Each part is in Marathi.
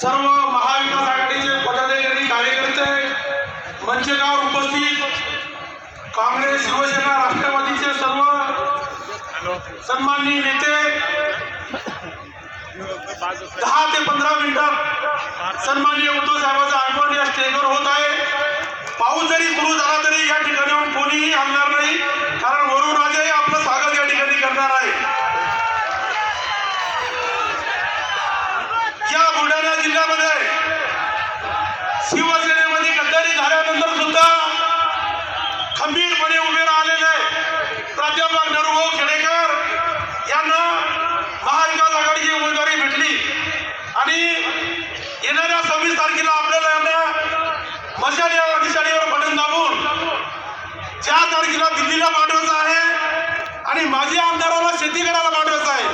सर्व महाविकास आघाडीचे पदाधिकारी कार्यकर्ते मंचकावर उपस्थित काँग्रेस शिवसेना राष्ट्रवादीचे सर्व सन्माननीय नेते दहा ते पंधरा मिनिटात सन्माननीय उद्धव साहेबांचं आगमन या स्टेजवर होत आहे. पाऊस जरी सुरू झाला तरी या ठिकाणी कोणीही हलणार नाही कारण वरुण राजे आपलं स्वागत या ठिकाणी करणार आहे या बुलढाणा शिवसेनेमध्ये गद्दारी झाल्यानंतर सुद्धा खंबीरपणे उभे राहिलेले प्राध्यापक नरुभाऊ खेडेकर यांना महाविकास आघाडीची उमेदवारी भेटली. आणि येणाऱ्या सव्वीस तारखेला आपल्याला यांना मशाल या निशाणीवर बटन दाबून चार तारखेला दिल्लीला पाठवायचं आहे. आणि माझी आमदाराला शेती करायला पाठवायचं आहे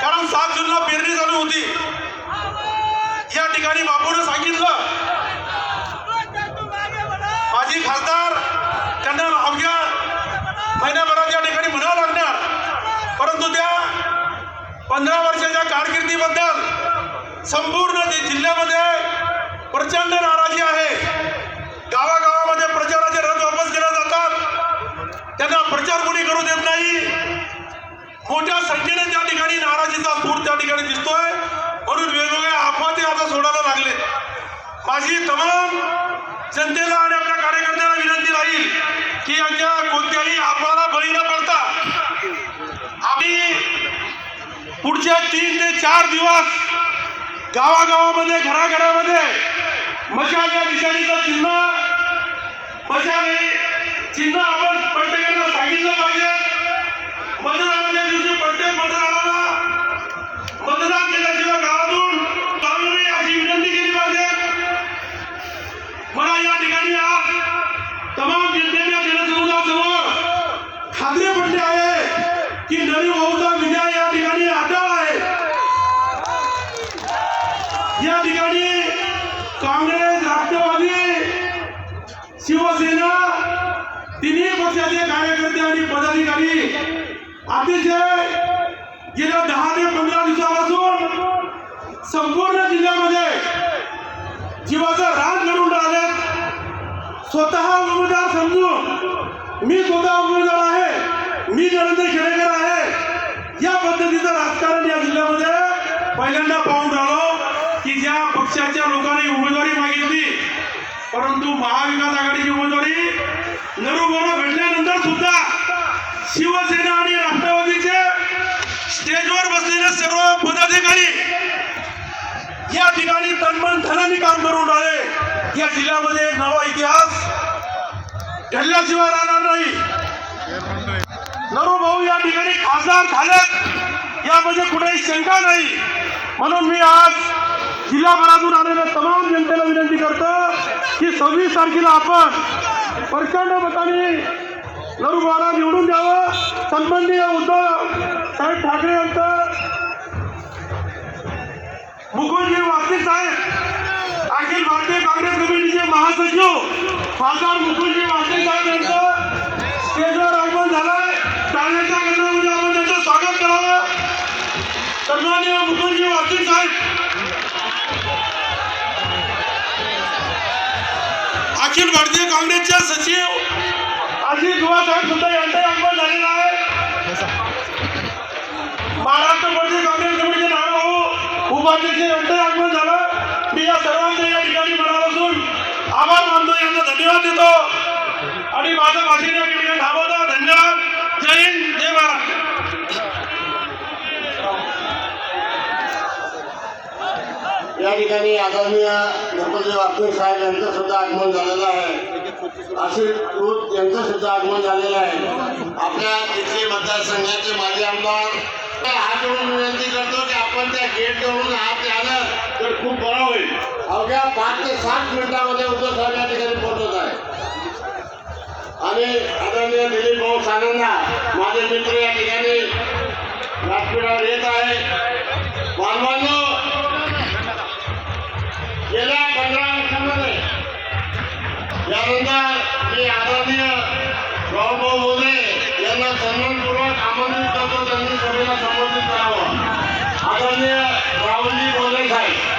कारण सात जूनला पेरणी चालू होती या ठिकाणी बापूने सांगितलं माझी खासदार त्यांना अवघ्या महिन्याभरात या ठिकाणी म्हणावं लागणार परंतु त्या पंधरा वर्षाच्या कारकिर्दीबद्दल संपूर्ण जिल्ह्यामध्ये प्रचंड नाराजी आहे गावागावामध्ये प्रचाराचे रथ वापस केले जातात. त्यांना प्रचार कोणी करू देत नाही. मोठ्या संख्येने त्या ठिकाणी नाराजीचा सूर त्या ठिकाणी दिसतोय. म्हणून वेगवेगळ्या अफवा आता सोडायला लागले माझी तमाम जनतेला आणि आपल्या कार्यकर्त्यांना विनंती राहील की यांच्या कोणत्याही अफवाला बळी न पडता आम्ही पुढचे तीन ते चार दिवस गावागावामध्ये घराघरामध्ये मशाल या निशाणीचं चिन्ह मशाल हे चिन्ह आपण प्रत्येकाला तिन्ही पक्षाचे कार्यकर्ते आणि पदाधिकारी अतिशय गेल्या दहा ते पंधरा दिवसापासून संपूर्ण जिल्ह्यामध्ये जीवाचं रान घडून राहिले. स्वतः उमेदवार समजून मी स्वतः उमेदवार आहे मी नरेंद्र खेडेकर आहे. या पद्धतीचं राजकारण या जिल्ह्यामध्ये पहिल्यांदा पाहून राहिलो की ज्या पक्षाच्या लोकांनी उमेदवारी मागितली परंतु महाविकास आघाडीची उमेदवारी नरूभाऊला भेटल्यानंतर सुद्धा शिवसेना आणि राष्ट्रवादीचे स्टेजवर बसलेले सर्व ठिकाणी. या ठिकाणी तन्मन धनाने काम करून राहिले. या जिल्ह्यामध्ये एक नवा इतिहास घडल्याशिवाय राहणार नाही. नरू भाऊ या ठिकाणी खासदार झाल्यात यामध्ये कुठेही शंका नाही. म्हणून मी आज जिल्हाभरातून आलेल्या तमाम जनतेला विनंती करतो की सव्वीस तारखेला आपण प्रचंड मताने नरू भाऊला निवडून द्यावं. सन्माननीय उद्धव साहेब ठाकरे यांचं मुकुंदजी वागते साहेब अखिल भारतीय काँग्रेस कमिटीचे महासचिव खासदार मुकुंदजी वाटे साहेब यांचं स्टेजवर आगमन झालंय. ठाण्याच्या केंद्रामध्ये आपण त्यांचं स्वागत करावं. सन्मान्य मुकुंदजी वाटे साहेब. अखिल भारतीय काँग्रेसच्या सचिव अजित दुवा साहेब सुद्धा यांचं आगमन झालेलं आहे. महाराष्ट्र प्रदेश काँग्रेस कमिटीचे नाराभाऊ उपाध्यक्ष यांचं आगमन झालं. मी या सर्वांचं या ठिकाणी मनापासून आभार मानतो यांना धन्यवाद देतो. आणि माझं भाषण या ठिकाणी धन्यवाद. जय हिंद जय महाराष्ट्र या ठिकाणी आदरणीय गणपती वागणे साहेब यांचं सुद्धा आगमन झालेलं आहे. आशिष रूप यांचं सुद्धा आगमन झालेलं आहे. आपल्या इथले मतदारसंघाचे माजी आमदार हात जोडून विनंती करतो की आपण त्या गेट जवळून हात आलं तर खूप बरं होईल. अवघ्या पाच ते सात मिनिटामध्ये उद्धव साहेब त्यांना सन्मानपूर्वक आमंत्रित करतो त्यांनी सभेला संबोधित करावं. आदरणीय राहुलजी बोलले साहेब